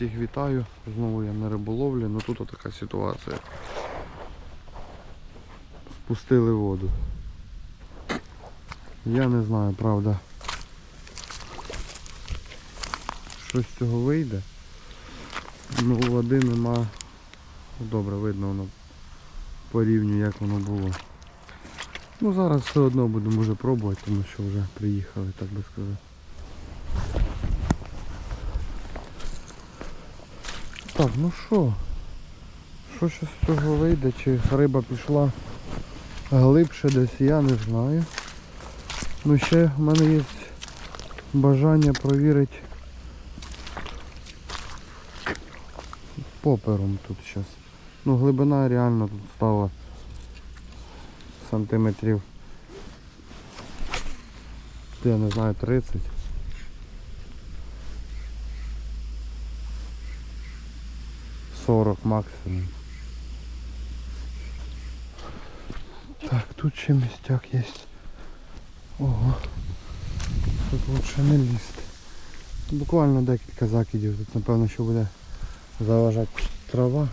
Всіх вітаю. Знову я на риболовлі, ну тут така ситуація. Спустили воду. Я не знаю, правда. Що з цього вийде. Ну води нема. Добре, видно воно по рівню як воно було. Ну зараз все одно будемо вже пробувати, тому що вже приїхали, так би сказати. Так, ну що? Що ще з цього вийде? Чи риба пішла глибше десь, я не знаю. Ну ще в мене є бажання провірити попером тут зараз. Ну глибина реально тут стала сантиметрів. Я не знаю, 30. Сорок максимум. Так, тут ще містяк є. Ого. Тут лучше не лізти. Буквально декілька закидів. Тут напевно що буде заважати трава.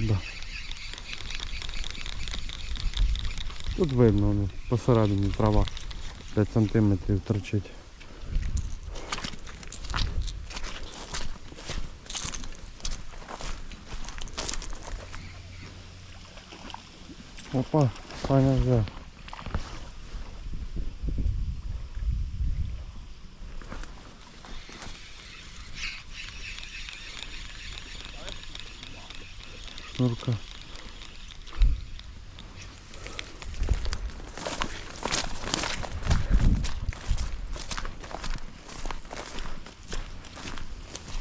Да. Тут видно, воно посередині трава 5 сантиметрів торчить. Опа, Саня взяв. Шнурка.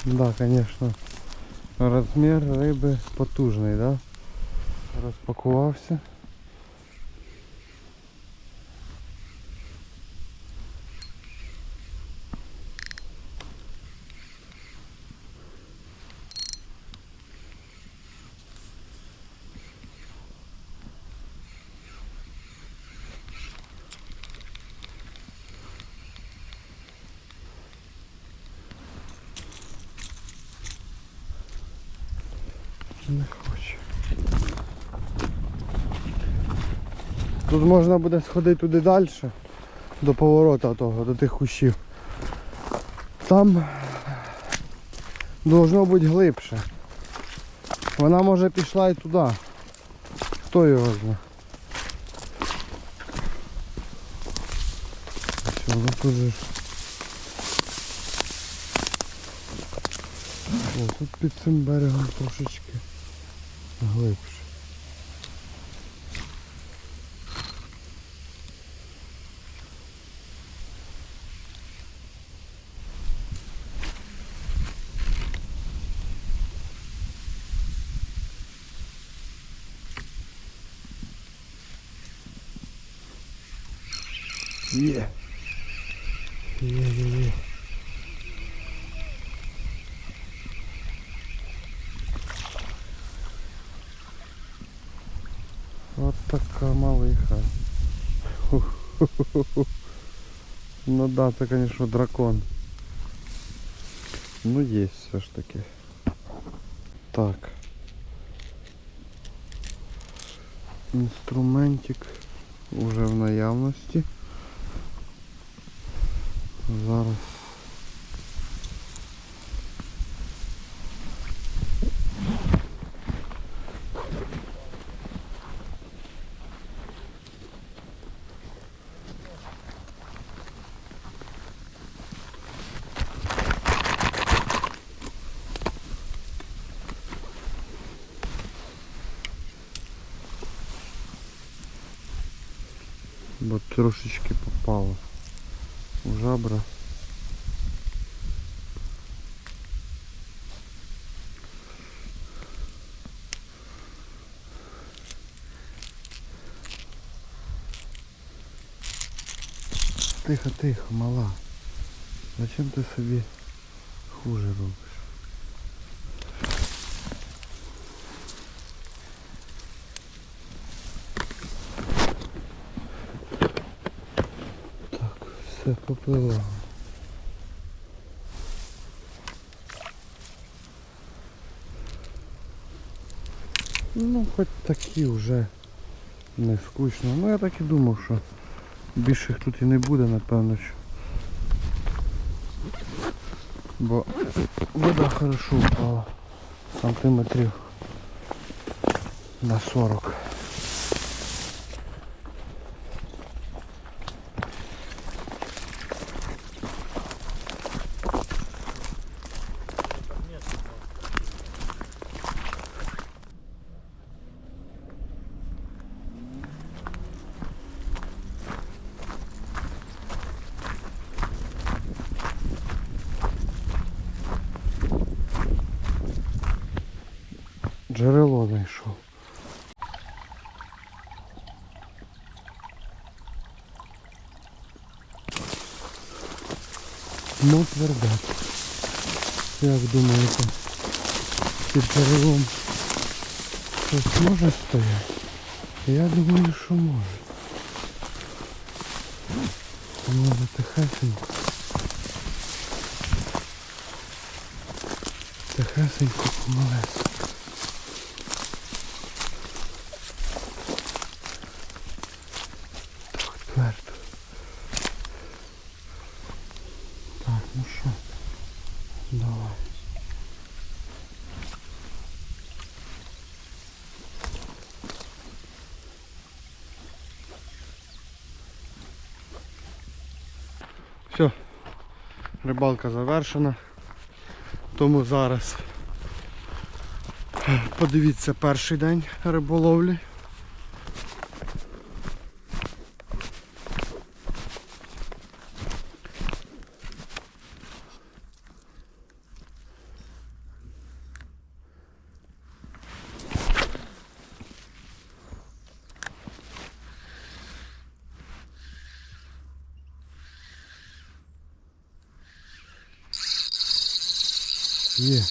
Да, конечно. Размер рыбы потужный, да? Розпакувався. Не хоче. Тут можна буде сходити туди далі, до поворота того, до тих кущів. Там должно бути глибше. Вона може пішла і туди. Хто його знає. Ну тут же. О, тут під цим берегом трошечки глибше. Є. Є, є, є. Ну да, це, конечно, дракон. Ну є все ж таки. Так. Інструментик уже в наявності. Зараз. Бо трошечки попало у жабра. Тихо, тихо, мала. Зачем ти собі хуже робиш? Все, поплило. Ну, хоч такі вже не скучно. Ну я так і думав, що більше тут і не буде, напевно. Що. Бо вода хорошо впала. Сантиметрів на 40. Джерело знайшов. Ну, твердак. Як думаєте, під джерелом щось може стояти? Я думаю, що може. Може тихесенько. Тихесенько помалесенько. Так, твердо. Так, ну що? Давай. Все, рибалка завершена. Тому зараз подивіться перший день риболовлі. Є.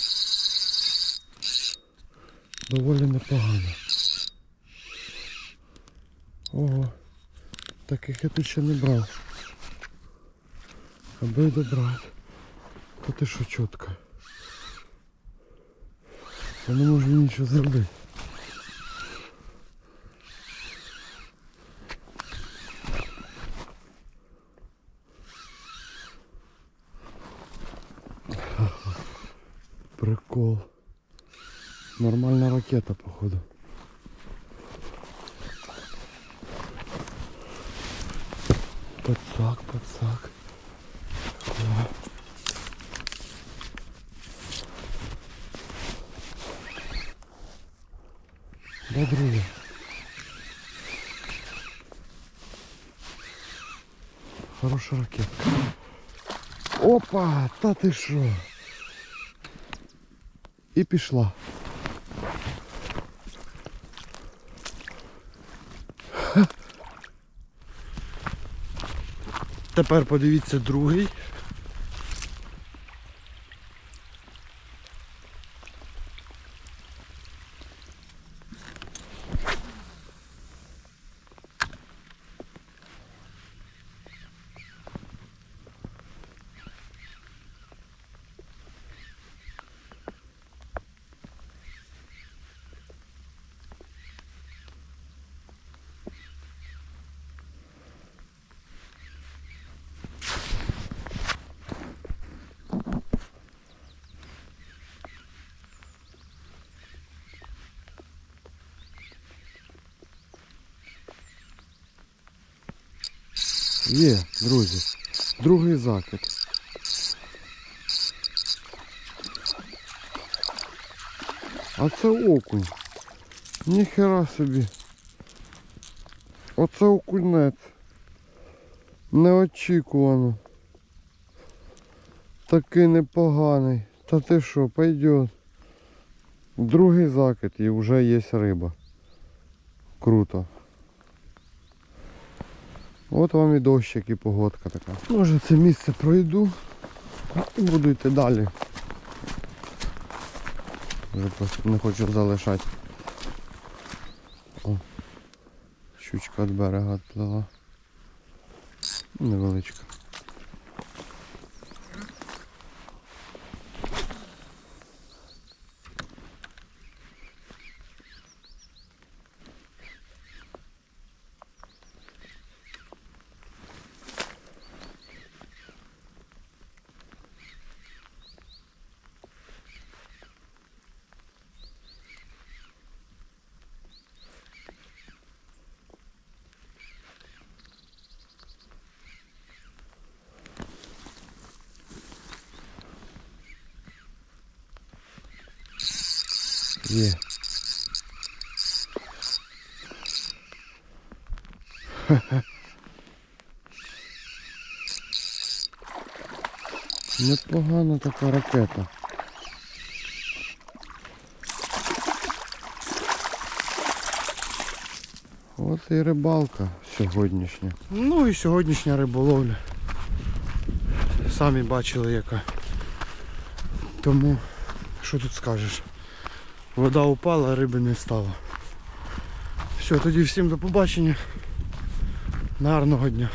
Доволі непогано. Ого. Таких я тут ще не брав. Аби добрати. Та ти що чітко. Я не можу нічого зробити. Нормальная ракета, походу. Пацак, пацак. О. Да, друзі. Хороша ракетка. Опа, та ти що? І пішла. Тепер подивіться другий. Є, друзі. Другий закид. А це окунь. Ніхера собі. Оце окунець. Неочікувано. Такий непоганий. Та ти що, пойдет. Другий закид і вже є риба. Круто. От вам і дощик, і погодка така. Може це місце пройду і буду йти далі. Вже просто не хочу залишати. О, щучка від берега відплила. Невеличка. Є. Непогана така ракета. От і рибалка сьогоднішня. Ну і сьогоднішня риболовля. Самі бачили яка. Тому що тут скажеш? Вода упала, риби не стало. Все, тоді всім до побачення. Гарного дня.